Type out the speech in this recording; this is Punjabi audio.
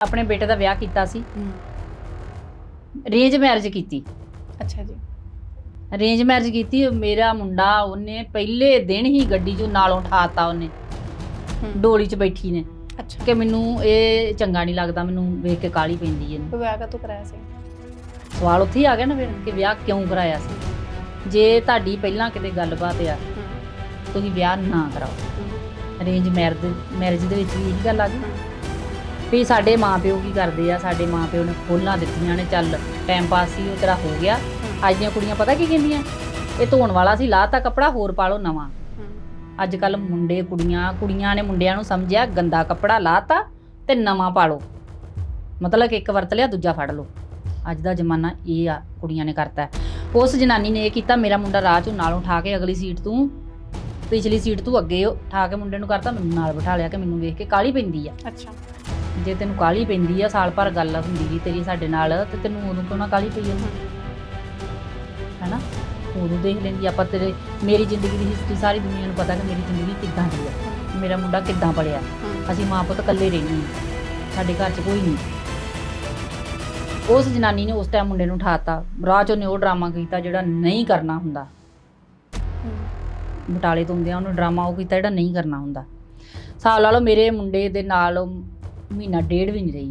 ਆਪਣੇ ਬੇਟੇ ਦਾ ਵਿਆਹ ਕੀਤਾ ਸੀ। ਰੇਂਜ ਮੈਰਿਜ ਕੀਤੀ। ਅੱਛਾ ਜੀ। ਰੇਂਜ ਮੈਰਿਜ ਕੀਤੀ ਮੇਰਾ ਮੁੰਡਾ ਉਹਨੇ ਪਹਿਲੇ ਦਿਨ ਹੀ ਗੱਡੀ 'ਚੋਂ ਨਾਲੋਂ ਉਠਾਤਾ ਉਹਨੇ। ਡੋਲੀ 'ਚ ਬੈਠੀ ਨੇ। ਅੱਛਾ। ਕਿ ਮੈਨੂੰ ਇਹ ਚੰਗਾ ਨਹੀਂ ਲੱਗਦਾ ਮੈਨੂੰ ਵੇਖ ਕੇ ਕਾਲੀ ਪੈਂਦੀ ਇਹਨੂੰ। ਵਿਆਹ ਕਾ ਕਰਾਇਆ ਸੀ? ਸਵਾਲ ਉੱਥੇ ਹੀ ਆ ਗਿਆ ਨਾ ਫਿਰ ਕਿ ਵਿਆਹ ਕਿਉਂ ਕਰਾਇਆ ਸੀ? ਜੇ ਤੁਹਾਡੀ ਪਹਿਲਾਂ ਕਿਤੇ ਗੱਲਬਾਤ ਆ ਤੁਸੀਂ ਵਿਆਹ ਨਾ ਕਰਾਓ। ਰੇਂਜ ਮੈਰਿਜ ਮੈਰਿਜ ਦੇ ਵਿੱਚ ਵੀ ਇਹੀ ਗੱਲ ਆ ਗਈ। ਵੀ ਸਾਡੇ ਮਾਪਿਓ ਕੀ ਕਰਦੇ ਆ? ਸਾਡੇ ਮਾਪਿਓ ਨੇ ਖੋਲਾਂ ਦਿੱਤੀਆਂ ਨੇ ਚੱਲ ਟਾਈਮ ਪਾਸ ਸੀ ਉਹ ਤੇਰਾ ਹੋ ਗਿਆ। ਅੱਜ ਦੀਆਂ ਕੁੜੀਆਂ ਪਤਾ ਕੀ ਕਹਿੰਦੀਆਂ? ਇਹ ਧੋਣ ਵਾਲਾ ਸੀ ਲਾਤਾ ਕੱਪੜਾ ਹੋਰ ਪਾ ਲਓ ਨਵਾਂ। ਅੱਜ ਕੱਲ ਮੁੰਡੇ ਕੁੜੀਆਂ ਕੁੜੀਆਂ ਨੇ ਮੁੰਡਿਆਂ ਨੂੰ ਸਮਝਿਆ ਗੰਦਾ ਕੱਪੜਾ ਲਾਤਾ ਤੇ ਨਵਾਂ ਪਾ ਲਓ। ਮਤਲਬ ਇੱਕ ਵਰਤ ਲਿਆ ਦੂਜਾ ਫੜ ਲਓ। ਅੱਜ ਦਾ ਜ਼ਮਾਨਾ ਇਹ ਆ ਕੁੜੀਆਂ ਨੇ ਕਰਤਾ। ਉਸ ਜਨਾਨੀ ਨੇ ਇਹ ਕੀਤਾ ਮੇਰਾ ਮੁੰਡਾ ਰਾਹ ਚੋਂ ਨਾਲ ਉਠਾ ਕੇ ਅਗਲੀ ਸੀਟ ਤੋਂ ਪਿਛਲੀ ਸੀਟ ਤੋਂ ਅੱਗੇ ਉਠਾ ਕੇ ਮੁੰਡੇ ਨੂੰ ਕਰਤਾ ਮੈਨੂੰ ਨਾਲ ਬਿਠਾ ਲਿਆ ਕਿ ਮੈਨੂੰ ਵੇਖ ਕੇ ਕਾਲੀ ਪੈਂਦੀ ਆ। ਅੱਛਾ। ਜੇ ਤੈਨੂੰ ਕਾਲੀ ਪੈਂਦੀ ਆ ਸਾਲ ਭਰ ਗੱਲ ਹੁੰਦੀ ਵੀ ਤੇਰੀ ਸਾਡੇ ਨਾਲ ਤੇ ਤੈਨੂੰ ਉਦੋਂ ਕਿਉਂ ਨਾ ਕਾਲੀ ਪਈ ਜਾਂਦੀ ਹੈਨਾ? ਉਦੋਂ ਦੇਖ ਲੈਂਦੀ ਆਪਾਂ ਤੇਰੇ ਮੇਰੀ ਜ਼ਿੰਦਗੀ ਦੀ ਹਿਸਟਰੀ ਸਾਰੀ ਦੁਨੀਆ ਨੂੰ ਪਤਾ ਕਿ ਮੇਰੀ ਜ਼ਿੰਦਗੀ ਕਿੱਦਾਂ ਦੀ ਆ ਮੇਰਾ ਮੁੰਡਾ ਕਿੱਦਾਂ ਪੜਿਆ ਅਸੀਂ ਮਾਂ ਪੁੱਤ ਇਕੱਲੇ ਰਹਿੰਦੇ ਸਾਡੇ ਘਰ 'ਚ ਕੋਈ ਨਹੀਂ। ਉਸ ਜਨਾਨੀ ਨੇ ਉਸ ਟਾਈਮ ਮੁੰਡੇ ਨੂੰ ਉਠਾਤਾ ਰਾਹ 'ਚ ਉਹਨੇ ਉਹ ਡਰਾਮਾ ਕੀਤਾ ਜਿਹੜਾ ਨਹੀਂ ਕਰਨਾ ਹੁੰਦਾ। ਬਟਾਲੇ ਤੋਂ ਹੁੰਦਿਆਂ ਉਹਨੂੰ ਡਰਾਮਾ ਉਹ ਕੀਤਾ ਜਿਹੜਾ ਨਹੀਂ ਕਰਨਾ ਹੁੰਦਾ। ਹਿਸਾਬ ਲਾ ਲਓ ਮੇਰੇ ਮੁੰਡੇ ਦੇ ਨਾਲ ਮਹੀਨਾ ਡੇਢ ਵੀ ਨਹੀਂ ਰਹੀ।